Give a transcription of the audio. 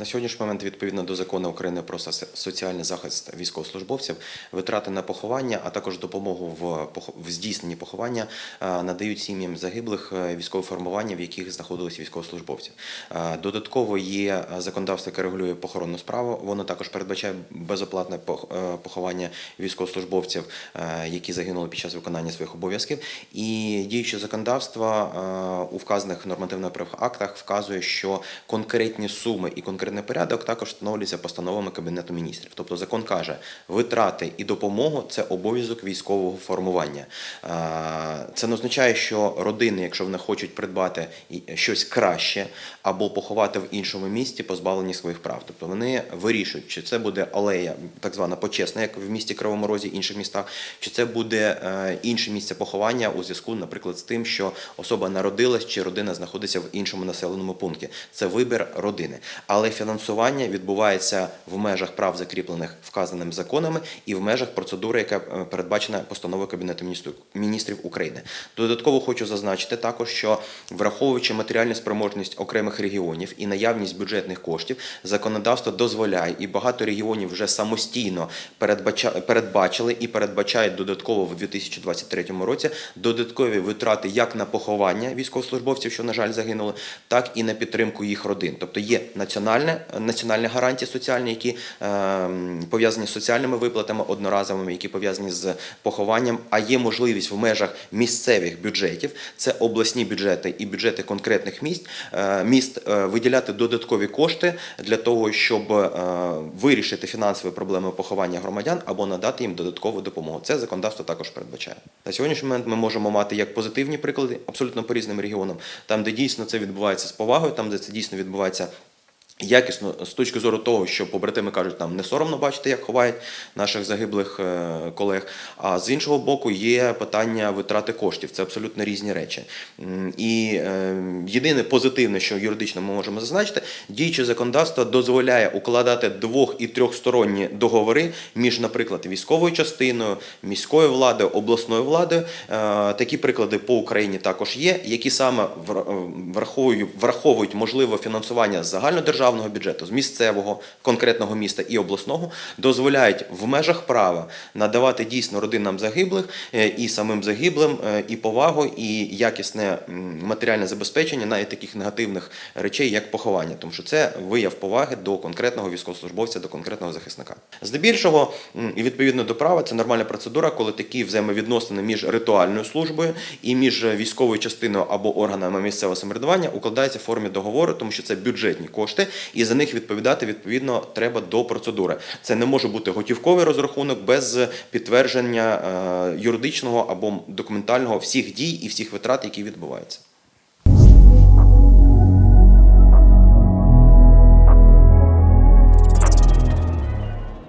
На сьогоднішній момент, відповідно до закону України про соціальний захист військовослужбовців, витрати на поховання, а також допомогу в, здійсненні поховання е, надають сім'ям загиблих е, військових формування, в яких знаходились військовослужбовці. Е, Додатково є законодавство, яке регулює похоронну справу. Воно також передбачає безоплатне поховання військовослужбовців, які загинули під час виконання своїх обов'язків. І діюче законодавство у вказаних нормативно-правових актах вказує, що конкретні суми і конкретний порядок також встановлюються постановами Кабінету міністрів. Тобто закон каже, витрати і допомогу це обов'язок військового формування. Це не означає, що родини, якщо вони хочуть придбати щось краще або поховати в іншому місті, позбавлені своїх прав. Тобто вони вирішують, чи це буде алея, так звана почесна, як в місті Кривому Розі, інших містах, чи це буде е, інше місце поховання у зв'язку, наприклад, з тим, що особа народилась чи родина знаходиться в іншому населеному пункті. Це вибір родини. Але фінансування відбувається в межах прав, закріплених вказаними законами, і в межах процедури, яка е, передбачена постановою Кабінету міністрів- України. Додатково хочу зазначити також, що враховуючи матеріальну спроможність окремих регіонів і наявність бюджетних коштів, законодавство дозволяє, і багато регіонів вже самостійно передбачили і передбачають додатково в 2023 році додаткові витрати як на поховання військовослужбовців, що на жаль загинули, так і на підтримку їх родин. Тобто є національне національні гарантії соціальні, які е, пов'язані з соціальними виплатами одноразовими, які пов'язані з похованням. А є можливість в межах місцевих бюджетів, це обласні бюджети і бюджети конкретних міст, е, міст е, виділяти додаткові кошти для того, щоб е, вирішити фінансові проблеми поховання громадян або надати їм додаткову допомогу. Це законодавство також передбачає. На сьогоднішній момент ми можемо мати як позитивні приклади, абсолютно по різним регіонам, там, де дійсно це відбувається з повагою, там, де це дійсно відбувається. Якісно з точки зору того, що побратими кажуть, нам не соромно бачити, як ховають наших загиблих е, колег. А з іншого боку, є питання витрати коштів. Це абсолютно різні речі. І е, єдине позитивне, що юридично ми можемо зазначити, діюче законодавство дозволяє укладати двох і трьохсторонні договори між, наприклад, військовою частиною, міською владою, обласною владою. Е, Такі приклади по Україні також є, які саме враховують, можливе фінансування з загальнодержавного бюджету, з місцевого конкретного міста і обласного, дозволяють в межах права надавати дійсно родинам загиблих е, і самим загиблим е, і повагу, і якісне матеріальне забезпечення навіть таких негативних речей, як поховання, тому що це вияв поваги до конкретного військовослужбовця, до конкретного захисника. Здебільшого, і відповідно до права, це нормальна процедура, коли такі взаємовідносини між ритуальною службою і між військовою частиною або органами місцевого самоврядування укладаються в формі договору, тому що це бюджетні кошти, і за них відповідати відповідно треба до процедури. Це не може бути готівковий розрахунок без підтвердження е, юридичного або документального всіх дій і всіх витрат, які відбуваються.